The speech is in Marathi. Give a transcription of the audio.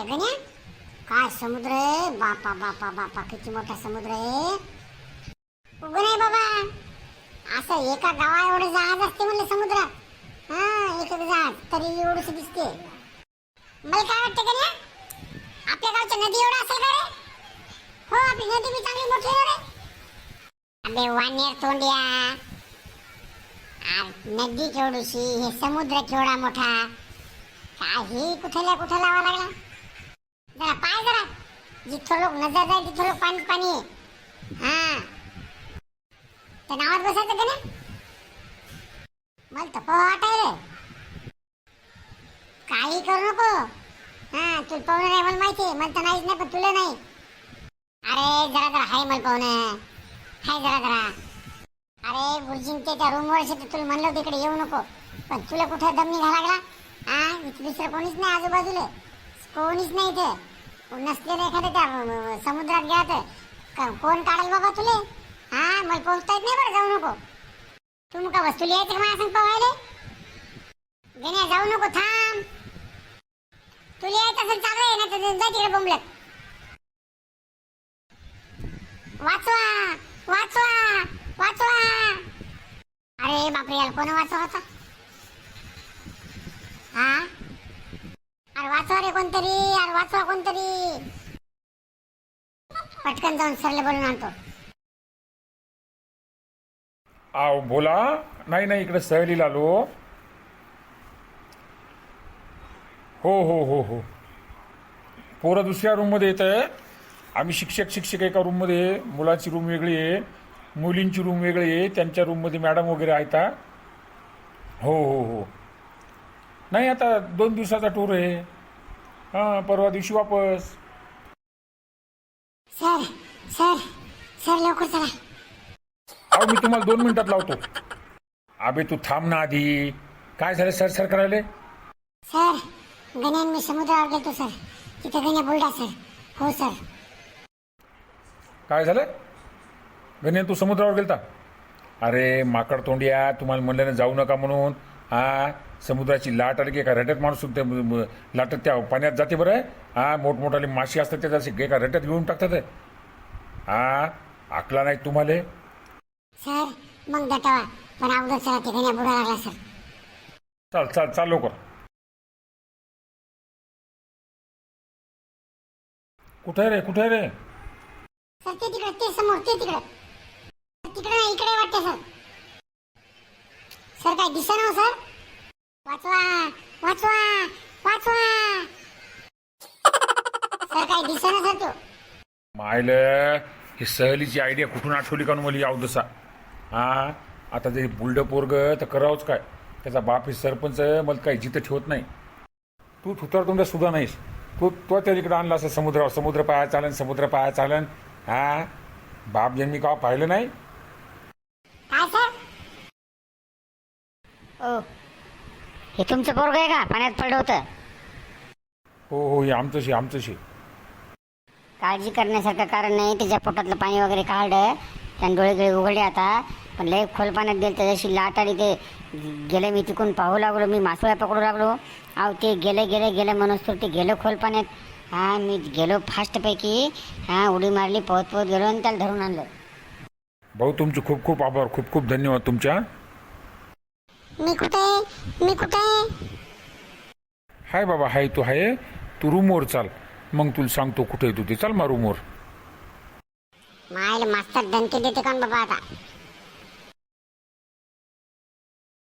मायला गण्या काय समुद्र आहे? बापा बापा बापा किती मोठा समुद्र आहे? उगं आहे बाबा. असं एका गावा एवढं जहाज असते म्हणलं समुद्रात हा एक जहाज तरी एवढंच दिसते. मला काय वाटतं गण्या? आपल्या गावच्या नदी एवढं असेल का रे? हो आपली नदी बी चांगली मोठी रे. अबे वानेर तोंडिया. नदी केवढीशी हे समुद्र केवढा मोठा. काही कुठल्या कुठं लावा लागला? जरा पाय जरा. जिथं लोक नजर जाईल तिथं लोक पाणी पाणी आहे. हा. त्या नावात बसायचं का नाही? मला तर पोहा वाटायला काही करू नको. हा तुला पाहुणं नाही मला माहिती आहे. मला तर नाहीच नाही पण तुला नाही. अरे जरा जरा. हाय मला पाहुणं. हाय जरा जरा. अरे गुरुजीन ते त्या रूमवर तर तुला म्हणलं तिकडे येऊ नको. पण तुला कुठं दम निघा लागला? हा इथं दुसरं कोणीच नाही आजूबाजूला. कोणीच नाही इथे. नसलेलं एखादं त्या समुद्रात गेला तर कोण काढेल बाबा तुले? हा मला पोहोचता येत नाही बरं जाऊ नको. तू मग बस वस्तू यायचं का माझ्या संग पवायले गण्या जाऊ नको थांब. तुले यायचं असेल चालू आहे ना तर जा तिकडे बोंबलत. वाचवा वाचवा वाचवा. अरे बापरे याला कोण वाचवा होता हा अरे वाचवा रे कोणतरी अरे वाचवा कोणतरी. पटकन जाऊन सरले बोलून आणतो. आव बोला. नाही नाही इकडे सहलीला आलो हो हो हो हो. पोरं दुसऱ्या रूममध्ये येत आहे आम्ही शिक्षक शिक्षक एका रूममध्ये आहे. मुलांची रूम वेगळी आहे. मुलींची रूम वेगळी आहे. त्यांच्या रूममध्ये मॅडम वगैरे आहेत हो. हो हो नाही आता दोन दिवसाचा टूर आहे. हां परवा दिवशी वापस. सर सर सर लवकर चला. अहो मी तुम्हाला दोन मिनिटात लावतो. अबे तू थांब ना आधी. काय झालं सर सर करायला? सर गण्यान मी समुद्रावर गेलतो सर. तिथे गण्या बोलला सर. हो सर. काय झालं? गणे तू समुद्रावर गेलता? अरे माकड तोंडिया तुम्हाला म्हणलं ना जाऊ नका म्हणून. हा? समुद्राची लाट आली की एका रट्यात माणूस त्या लाटत त्या पाण्यात जाते बरं. हा मोठमोठाले माशी असतात त्या जसे एका रट्यात घेऊन टाकतात. हा आकला नाही तुम्हाला? सर मग दटावा पण अगोदर चला ते गण्या बुडा लागला सर. चाल चाल चाल लवकर. कुठे रे कुठे रे? सर ते तिकडे ते समोर ते तिकडे. तिकडे नाही इकडे वाटते सर. सर काय दिसा ना सर? वाचवा वाचवा वाचवा. सर ना सर तो मायलं ही सहलीची आयडिया कुठून आठवली का मला याव दसा हा? आता जरी बुलडं पोरग तर करावंच काय? त्याचा बाप हे सरपंच मला काही जिथं ठेवत नाही. तू थुतर तुमच्या सुद्धा नाहीस. तू तो त्या इकडे आणला असं समुद्रावर. समुद्र पाया चालन समुद्र पाया चालन. हा? बाप ज्यांनी का पाहिलं नाही? काय सर? ओ हे तुमचं पोरग आहे का? पाण्यात पडलं होतं. हो हो हे आमचंशी आमचंशी. काळजी करण्यासारखं कारण नाही. त्याच्या पोटातलं पाणी वगैरे काढलं. त्याने डोळे गिळे उघडले आता. पण लय खोल पाण्यात गेलं. त्याच्याशी लाट आली ते. गेले मी तिकून पाहू लागलो. मी मासोळ्या पकडू लागलो. अहो ते गेले गेले गेले म्हणून तर ते गेलं खोल पाण्यात. हा मी गेलो फास्टपैकी. हा उडी मारली पोहत पोहत गेलो आणि त्याला धरून आणलं. भाऊ तुमचे खूप खूप आभार. खूप खूप धन्यवाद तुमच्या. मी कुठे? मी कुठे? हाय बाबा हाय तू हाय तू रूमवर चाल. मग तुला सांगतो कुठे तू ते. चाल मा रूमवर. मायला मास्तर दणके देते कोण बाबा आता.